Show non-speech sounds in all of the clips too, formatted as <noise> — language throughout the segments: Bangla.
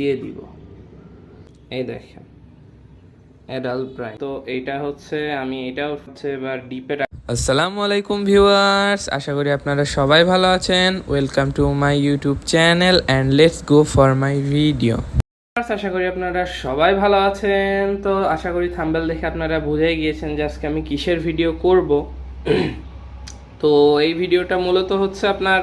দিয়ে দিব। এই দেখেন অ্যাডাল্ট প্রাইম তো এইটা হচ্ছে, আমি এটাও হচ্ছে এবার ডিপে আসসালামু আলাইকুম ভিউয়ার্স আশা করি আপনারা সবাই ভালো আছেন। Welcome to my YouTube channel and let's go for my video আশা করি আপনারা সবাই ভালো আছেন। তো আশা করি থাম্বেল দেখে আপনারা বুঝেই গিয়েছেন যে আজকে আমি কিসের ভিডিও করব। <clears throat> তো এই ভিডিওটা মূলত হচ্ছে আপনার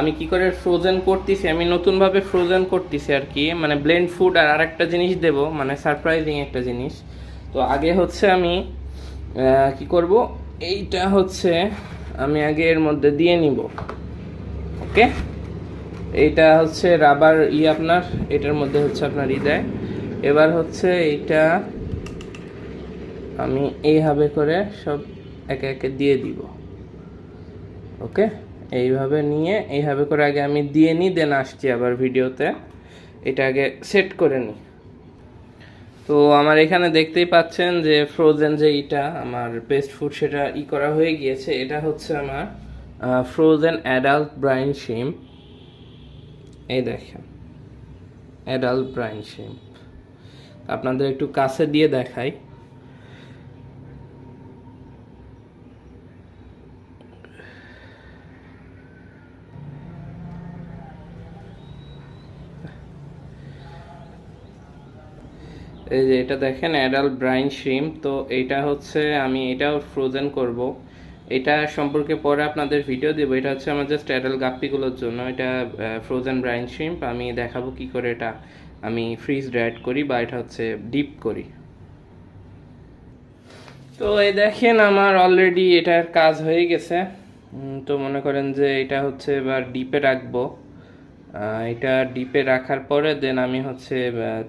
আমি কি করে ফ্রোজেন করতেছি? আমি নতুনভাবে ফ্রোজেন করতেছি আর কি। মানে ব্লেন্ড ফুড আর আরেকটা জিনিস দেব মানে সারপ্রাইজিং একটা জিনিস। তো আগে হচ্ছে আমি কি করব? এইটা হচ্ছে আমি আগে এর মধ্যে দিয়ে নিব। ওকে? এইটা হচ্ছে রাবার ই আপনার, এটার মধ্যে হচ্ছে আপনার ই দেয়। এবার হচ্ছে এইটা আমি এইভাবে করে সব একে একে দিয়ে দিব। ওকে? এইভাবে নিয়ে, এইভাবে করে আগে আমি দিয়ে নিই দেন আসছি আবার ভিডিওতে। এটা আগে সেট করে নিই। তো আমার এখানে দেখতেই পাচ্ছেন যে ফ্রোজেন যে ইটা, আমার পেস্ট ফুড সেটা ই করা হয়ে গিয়েছে। এটা হচ্ছে আমার ফ্রোজেন অ্যাডাল্ট ব্রাইন শিম এই দেখেন অ্যাডাল্ট ব্রাইন শিম আপনাদের একটু কাছে দিয়ে দেখাই। এই যে এটা দেখেন অ্যাডাল্ট ব্রাইন শ্রিম তো এটা হচ্ছে আমি এটাও ফ্রোজেন করব। এটা সম্পর্কে পরে আপনাদের ভিডিও দেবো। এটা হচ্ছে আমার জাস্ট অ্যাডাল্ট গাপ্পিগুলোর জন্য। এটা ফ্রোজেন ব্রাইন শ্রিম আমি দেখাবো কি করে এটা আমি ফ্রিজ ড্রাইড করি বা এটা হচ্ছে ডিপ করি। তো এই দেখেন, আমার অলরেডি এটার কাজ হয়ে গেছে। তো মনে করেন যে এটা হচ্ছে এবার ডিপে রাখব। এটা ডিপে রাখার পরে দেন আমি হচ্ছে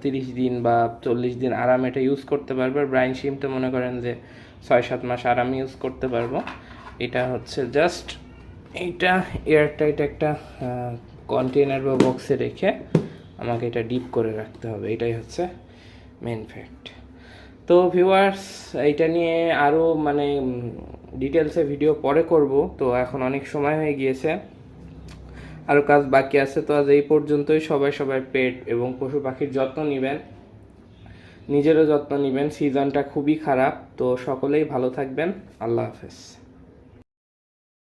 তিরিশ দিন বা চল্লিশ দিন আরাম এটা ইউজ করতে পারব। ব্রাইন তো মনে করেন যে ছয় সাত মাস আরাম ইউজ করতে পারব। এটা হচ্ছে জাস্ট এইটা এয়ারটাইট একটা কন্টেনার বা বক্সে রেখে আমাকে এটা ডিপ করে রাখতে হবে। এটাই হচ্ছে মেন ফ্যাক্ট তো ভিউয়ার্স এইটা নিয়ে আরও মানে ডিটেলসে ভিডিও পরে করব। তো এখন অনেক সময় হয়ে গিয়েছে। আরও কাজ বাকি আছে, তো আজ এই পর্যন্তই। সবাই সবাই পেট এবং পশু পাখির যত্ন নেবেন। নিজেরও যত্ন নেবেন। সিজনটা খুবই খারাপ, তো সকলেই ভালো থাকবেন। আল্লাহ হাফেজ।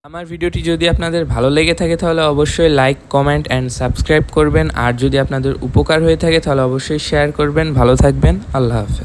আমার ভিডিওটি যদি আপনাদের ভালো লেগে থাকে, তাহলে অবশ্যই লাইক কমেন্ট অ্যান্ড সাবস্ক্রাইব করবেন। আর যদি আপনাদের উপকার হয়ে থাকে, তাহলে অবশ্যই শেয়ার করবেন। ভালো থাকবেন। আল্লাহ হাফেজ।